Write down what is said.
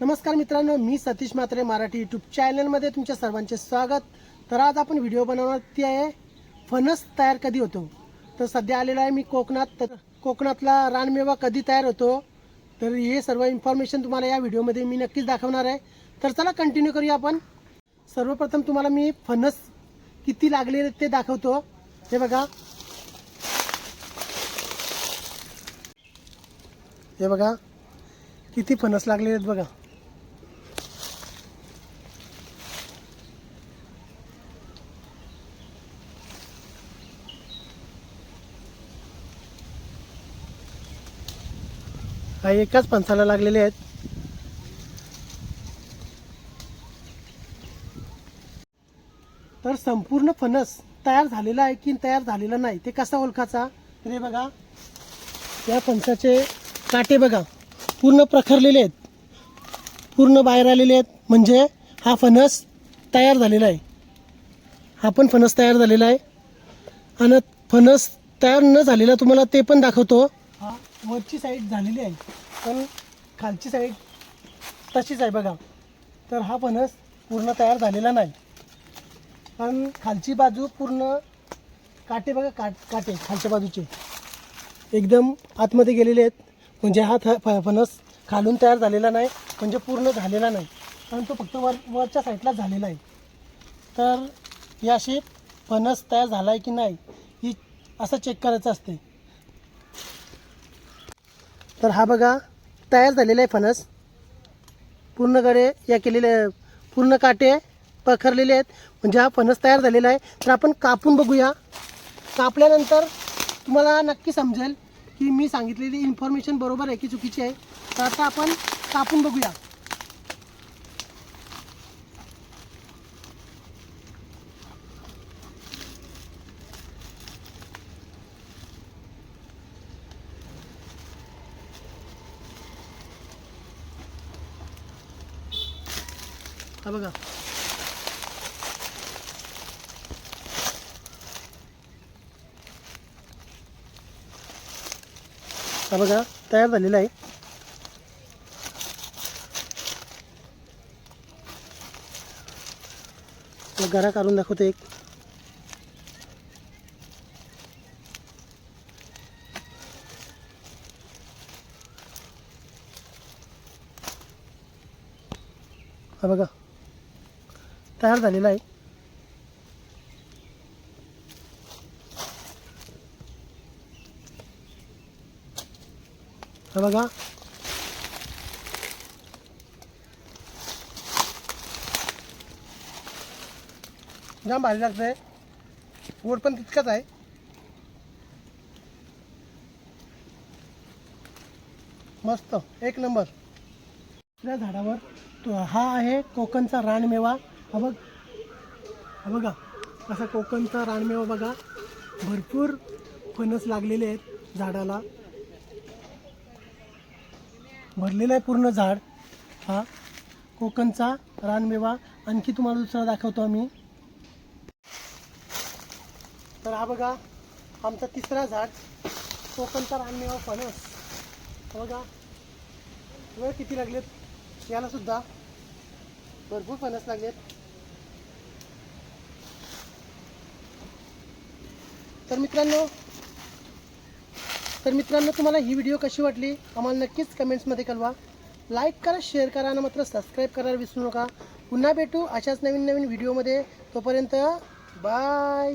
नमस्कार मित्रांनो मी सतीश म्हात्रे मराठी यूट्यूब चॅनलमध्ये तुमच्या सर्वांचे स्वागत. तर आज आपण व्हिडिओ बनवणार ती आहे फणस तयार कधी होतो? तर सध्या आलेला आहे मी कोकणात तर कोकणातला रानमेवा कधी तयार होतो? तर हे सर्व इन्फॉर्मेशन तुम्हाला या व्हिडिओमध्ये मी नक्कीच दाखवणार आहे. तर चला कंटिन्यू करूया आपण. सर्वप्रथम तुम्हाला मी फणस किती लागलेले ते दाखवतो. हे बघा. हे बघा. किती फणस लागलेले आहेत बघा. हा एकाच फणसाला लागलेले आहेत. तर संपूर्ण फणस तयार झालेला आहे की तयार झालेला नाही ते कसा ओळखाचा तर हे बघा. या फणसाचे काटे बघा. पूर्ण प्रखरलेले आहेत. पूर्ण बाहेर आलेले आहेत. म्हणजे हा फणस तयार झालेला आहे. हा पण फणस तयार झालेला आहे. आणि फणस तयार न झालेला तुम्हाला ते पण दाखवतो. हा वरची साईड झालेली आहे. पण खालची साईड तशीच आहे बघा. तर हा फणस पूर्ण तयार झालेला नाही. पण खालची बाजू पूर्ण काटे बघा काट काटे खालच्या बाजूचे. एकदम आतमध्ये गेलेले आहेत. म्हणजे हा थ फ फणस खालून तयार झालेला नाही म्हणजे पूर्ण झालेला नाही. कारण तो फक्त वर वरच्या साईडला झालेला आहे. तर ही अशी फणस तयार झाला आहे की नाही ही असं चेक करायचं असते तर हा बघा तयार झालेला आहे फणस. पूर्ण गडे या केलेले पूर्ण काटे पखरलेले आहेत. म्हणजे हा फणस तयार झालेला आहे. तर आपण कापून बघूया. कापल्यानंतर तुम्हाला नक्की समजेल की मी सांगितलेली इन्फॉर्मेशन बरोबर आहे की चुकीची आहे. तर आता आपण कापून बघूया. हा बघा. हा बघा तयार झालेला आहे. गरा काढून दाखवते एक. हा बघा. तयार झालेला आहे. हा बघा. जाम भारी लागतंय. गोड पण तितकाच आहे. मस्त. एक नंबर. या झाडावर तो हा आहे कोकणचा रानमेवा. हा बघ. हा बघा असा कोकणचा रानमेवा बघा. भरपूर फणस लागलेले आहेत झाडाला. भरलेला आहे पूर्ण झाड. हा कोकणचा रानमेवा. आणखी तुम्हाला दुसरा दाखवतो आम्ही. तर हा बघा आमचा तिसरा झाड कोकणचा रानमेवा फणस. हा बघा वेळ किती लागलेत? याला सुद्धा भरपूर फणस लागलेत. तर मित्रांनो तर मित्रांनो तुम्हाला ही व्हिडिओ कशी वाटली? आम्हाला नक्कीच कमेंट्समध्ये कळवा. लाईक करा शेअर करा आणि मात्र सबस्क्राईब करायला विसरू नका. पुन्हा भेटू अशाच नवीन नवीन व्हिडिओमध्ये तोपर्यंत बाय